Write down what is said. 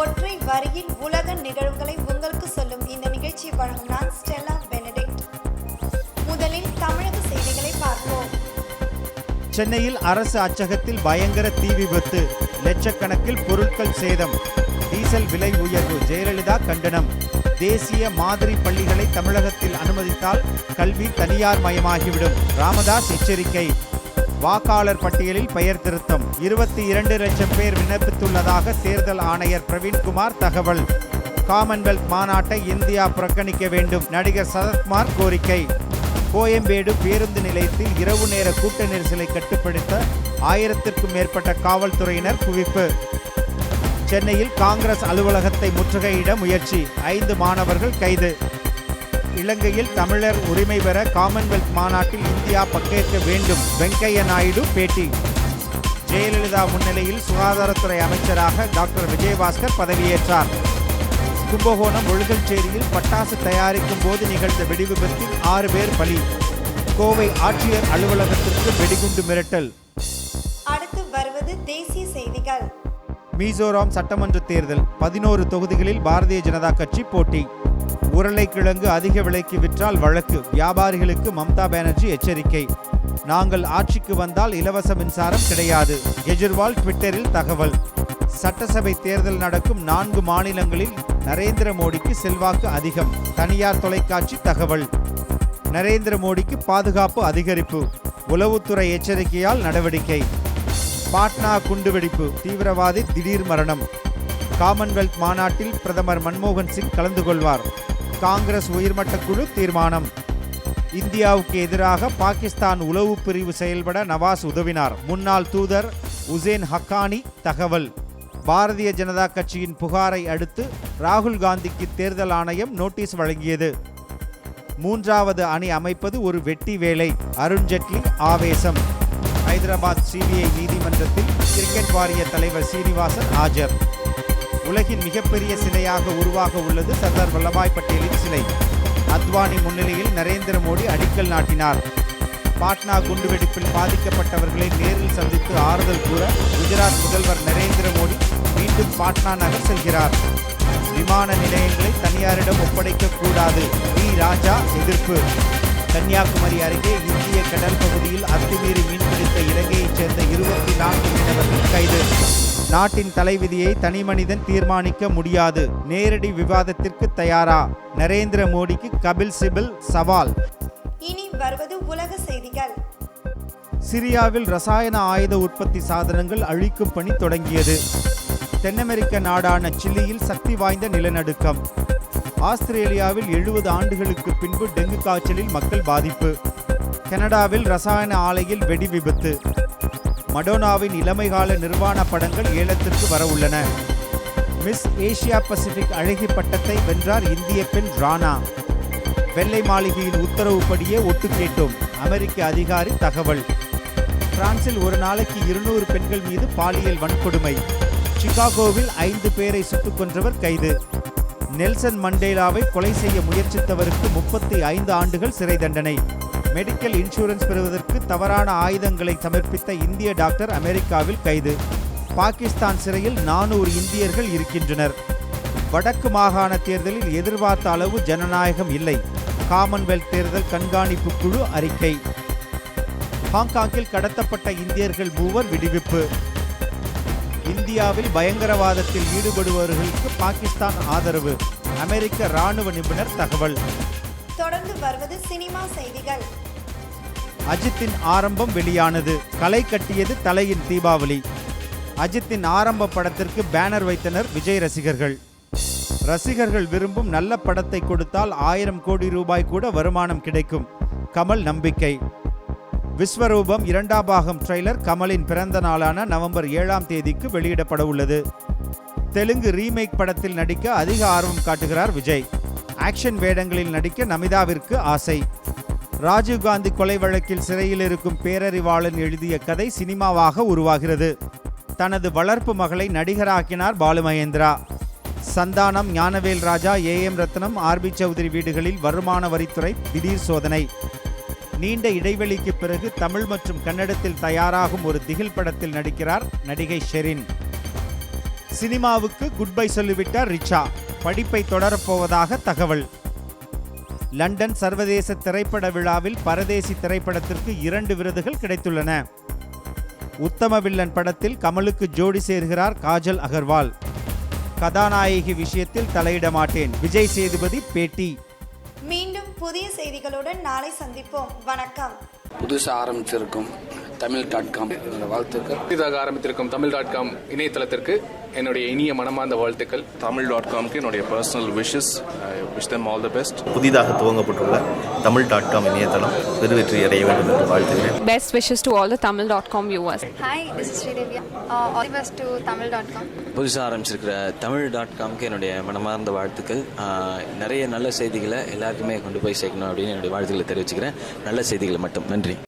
ஒற்றை வரியின் உலக நிகழ்வுகளை உங்களுக்கு சொல்லும் இந்த நிகழ்ச்சியை வழங்கும் நான் ஸ்டெல்லா பெனடிக்ட். முதலில் தமிழக செய்திகளை பார்ப்போம். சென்னையில் அரசு அச்சகத்தில் பயங்கர தீ விபத்து லட்சக்கணக்கில் பொருட்கள் சேதம் டீசல் விலை உயர்வு ஜெயலலிதா கண்டனம். தேசிய மாதிரி பள்ளிகளை தமிழகத்தில் அனுமதித்தால் கல்வி தனியார் மயமாகிவிடும் ராமதாஸ் எச்சரிக்கை. வாக்காளர் பட்டியலில் பெயர் திருத்தம். இருபத்தி இரண்டு லட்சம் பேர் விண்ணப்பித்துள்ளதாக தேர்தல் ஆணையர் பிரவீன்குமார் தகவல். காமன்வெல்த் மாநாட்டை இந்தியா புறக்கணிக்க வேண்டும் நடிகர் சரத்குமார் கோரிக்கை. கோயம்பேடு பேருந்து நிலையத்தில் இரவு நேர கூட்ட நெரிசலை கட்டுப்படுத்த ஆயிரத்திற்கும் மேற்பட்ட காவல்துறையினர் குவிப்பு. சென்னையில் காங்கிரஸ் அலுவலகத்தை முற்றுகையிட முயற்சி ஐந்து மாணவர்கள் கைது. இலங்கையில் தமிழர் உரிமை பெற காமன்வெல்த் மாநாட்டில் இந்தியா பங்கேற்க வேண்டும். வெங்கையா நாயுடு பேட்டி. ஜெயலலிதா முன்னிலையில் சுகாதாரத்துறை அமைச்சராக டாக்டர் விஜயபாஸ்கர் பதவியேற்றார். கும்பகோணம் ஒழுகல்சேரியில் பட்டாசு தயாரிக்கும் போது நிகழ்ந்த வெடிவிபத்தில் ஆறு பேர் பலி. கோவை ஆட்சியர் அலுவலகத்திற்கு வெடிகுண்டு மிரட்டல். அடுத்து வருவது தேசிய செய்திகள். மிசோராம் சட்டமன்ற தேர்தல் பதினோரு தொகுதிகளில் பாரதிய ஜனதா கட்சி போட்டி. உருளைக்கிழங்கு அதிக விலைக்கு விற்றால் வழக்கு. வியாபாரிகளுக்கு மம்தா பானர்ஜி எச்சரிக்கை. நாங்கள் ஆட்சிக்கு வந்தால் இலவச மின்சாரம் கிடையாது. கெஜ்ரிவால் ட்விட்டரில் தகவல். சட்டசபை தேர்தல் நடக்கும் நான்கு மாநிலங்களில் நரேந்திர மோடிக்கு செல்வாக்கு அதிகம். தனியார் தொலைக்காட்சி தகவல். நரேந்திர மோடிக்கு பாதுகாப்பு அதிகரிப்பு. உளவுத்துறை எச்சரிக்கையால் நடவடிக்கை. பாட்னா குண்டுவெடிப்பு. தீவிரவாதி திடீர் மரணம். காமன்வெல்த் மாநாட்டில் பிரதமர் மன்மோகன் சிங் கலந்து கொள்வார். காங்கிரஸ் உயர்மட்ட குழு தீர்மானம். இந்தியாவுக்கு எதிராக பாகிஸ்தான் உளவு பிரிவு செயல்பட நவாஸ் உதவினார். முன்னாள் தூதர் உசேன் ஹக்கானி தகவல். பாரதிய ஜனதா கட்சியின் புகாரை அடுத்து ராகுல் காந்திக்கு தேர்தல் ஆணையம் நோட்டீஸ் வழங்கியது. மூன்றாவது அணி அமைப்பது ஒரு வெட்டி வேலை. அருண்ஜெட்லி ஆவேசம். ஹைதராபாத் சிபிஐ நீதிமன்றத்தில் கிரிக்கெட் வாரிய தலைவர் சீனிவாசன் ஆஜர். உலகின் மிகப்பெரிய சிலையாக உருவாக உள்ளது சர்தார் வல்லபாய் பட்டேலின் சிலை. அத்வானி முன்னிலையில் நரேந்திர மோடி அடிக்கல் நாட்டினார். பாட்னா குண்டுவெடிப்பில் பாதிக்கப்பட்டவர்களை நேரில் சந்தித்து ஆறுதல் கூற குஜராத் முதல்வர் நரேந்திர மோடி மீண்டும் பாட்னா நகர் செல்கிறார். விமான நிலையங்களை தனியாரிடம் ஒப்படைக்க கூடாது. வி. ராஜா எதிர்ப்பு. கன்னியாகுமரி அருகே இந்திய கடல் பகுதியில் அத்துமீறி மீன்பிடித்த இலங்கையைச் சேர்ந்த இருபத்தி நான்கு மீனவர்கள் கைது. நாட்டின் தலைவிதியை தனிமனிதன் தீர்மானிக்க முடியாது. நேரடி விவாதத்திற்கு தயாரா? நரேந்திர மோடிக்கு கபில் சிபில் சவால். இனி வருவது உலக செய்திகள். சிரியாவில் ரசாயன ஆயுத உற்பத்தி சாதனங்கள் அழிக்கும் பணி தொடங்கியது. தென் அமெரிக்க நாடான சிலியில் சக்தி வாய்ந்த நிலநடுக்கம். ஆஸ்திரேலியாவில் எழுபது ஆண்டுகளுக்கு பின்பு டெங்கு காய்ச்சலில் மக்கள் பாதிப்பு. கனடாவில் ரசாயன ஆலையில் வெடி விபத்து. மடோனாவின் இளமைகால நிர்வாண படங்கள் ஏலத்திற்கு வர உள்ளன மிஸ் ஏசியா பசிபிக் அழகி பட்டத்தை வென்றார் இந்திய பெண் ராணா. வெள்ளை மாளிகையின் உத்தரவுப்படியே ஒட்டு கேட்டோம் அமெரிக்க அதிகாரி தகவல். பிரான்சில் ஒரு நாளைக்கு இருநூறு பெண்கள் மீது பாலியல் வன்கொடுமை. சிகாகோவில் ஐந்து பேரை சுட்டுக் கொன்றவர் கைது. நெல்சன் மண்டேலாவை கொலை செய்ய முயற்சித்தவருக்கு முப்பத்தி ஐந்து ஆண்டுகள் சிறை தண்டனை. மெடிக்கல் இன்சூரன்ஸ் பெறுவதற்கு தவறான ஆயுதங்களை சமர்ப்பித்த இந்திய டாக்டர் அமெரிக்காவில் கைது. பாகிஸ்தான் சிறையில் நானூறு இந்தியர்கள் இருக்கின்றனர். வடக்கு மாகாண தேர்தலில் எதிர்பார்த்த அளவு ஜனநாயகம் இல்லை. காமன்வெல்த் தேர்தல் கண்காணிப்பு குழு அறிக்கை. ஹாங்காங்கில் கடத்தப்பட்ட இந்தியர்கள் மூவர் விடுவிப்பு. இந்தியாவில் பயங்கரவாதத்தில் ஈடுபடுபவர்களுக்கு பாகிஸ்தான் ஆதரவு. அமெரிக்க ராணுவ நிபுணர் தகவல். தொடர்ந்து வருவது சினிமா செய்திகள். அஜித்தின் ஆரம்பம் வெளியானது. களை கட்டியது தலையின் தீபாவளி. அஜித்தின் ஆரம்ப படத்திற்கு பேனர் வைத்தனர் விஜய் ரசிகர்கள். ரசிகர்கள் விரும்பும் நல்ல படத்தை கொடுத்தால் ஆயிரம் கோடி ரூபாய் கூட வருமானம் கிடைக்கும். கமல் நம்பிக்கை. விஸ்வரூபம் இரண்டாம் பாகம் ட்ரெய்லர் கமலின் பிறந்த நாளான நவம்பர் ஏழாம் தேதிக்கு வெளியிடப்பட உள்ளது. தெலுங்கு ரீமேக் படத்தில் நடிக்க அதிக ஆர்வம் காட்டுகிறார் விஜய். ஆக்ஷன் வேடங்களில் நடிக்க நமிதாவிற்கு ஆசை. ராஜீவ்காந்தி கொலை வழக்கில் சிறையில் இருக்கும் பேரறிவாளன் எழுதிய கதை சினிமாவாக உருவாகிறது. தனது வளர்ப்பு மகளை நடிகராக்கினார் Balu Mahendra. Santhanam Gnanavel Raja A M Ratnam R B Chowdhury வீடுகளில் வருமான வரித்துறை திடீர் சோதனை. நீண்ட இடைவெளிக்கு பிறகு தமிழ் மற்றும் கன்னடத்தில் தயாராகும் ஒரு திகில் படத்தில் நடிக்கிறார் நடிகை ஷெரின். சினிமாவுக்கு குட் பை சொல்லிவிட்டார் ரிச்சா. படிப்பை தொடரப்போவதாக தகவல். லண்டன் சர்வதேச திரைப்பட விழாவில் பரதேசி திரைப்படத்திற்கு இரண்டு விருதுகள் கிடைத்துள்ளன. உத்தம வில்லன் படத்தில் கமலுக்கு ஜோடி சேர்கிறார் காஜல் அகர்வால். கதாநாயகி விஷயத்தில் தலையிட மாட்டேன். விஜய் சேதுபதி பேட்டி. மீண்டும் புதிய செய்திகளுடன் நாளை சந்திப்போம். வணக்கம். புதுசாக ஆரம்பிச்சிருக்கும். தமிழ் டாட் காம் என்னோட வாழ்த்துக்கள். புதிதாக ஆரம்பித்திருக்கும் தமிழ் டாட் காம் இணையதளத்திற்கு என்னுடைய இனிய மனமார்ந்த வாழ்த்துக்கள். தமிழ் டாட் காம்க்கு என்னுடைய personal wishes wish them all the best புதிதாக துவங்கப்பட்டுள்ள தமிழ் டாட் காம் இணையதளம் பெருவெற்றி அடைய வேண்டும் என்று வாழ்த்துகிறேன். Best wishes to all the Tamil.com viewers. Hi, this is Sridevi. Uh, all the best to Tamil.com. புதுசாக ஆரம்பிச்சிருக்கிற தமிழ் டாட் காம்க்கு என்னுடைய மனமார்ந்த வாழ்த்துக்கள். நிறைய நல்ல செய்திகளை எல்லாருக்குமே கொண்டு போய் சேர்க்கணும் அப்படின்னு என்னுடைய வாழ்த்துக்களை தெரிவிச்சுக்கிறேன். நல்ல செய்திகளை மட்டும். நன்றி.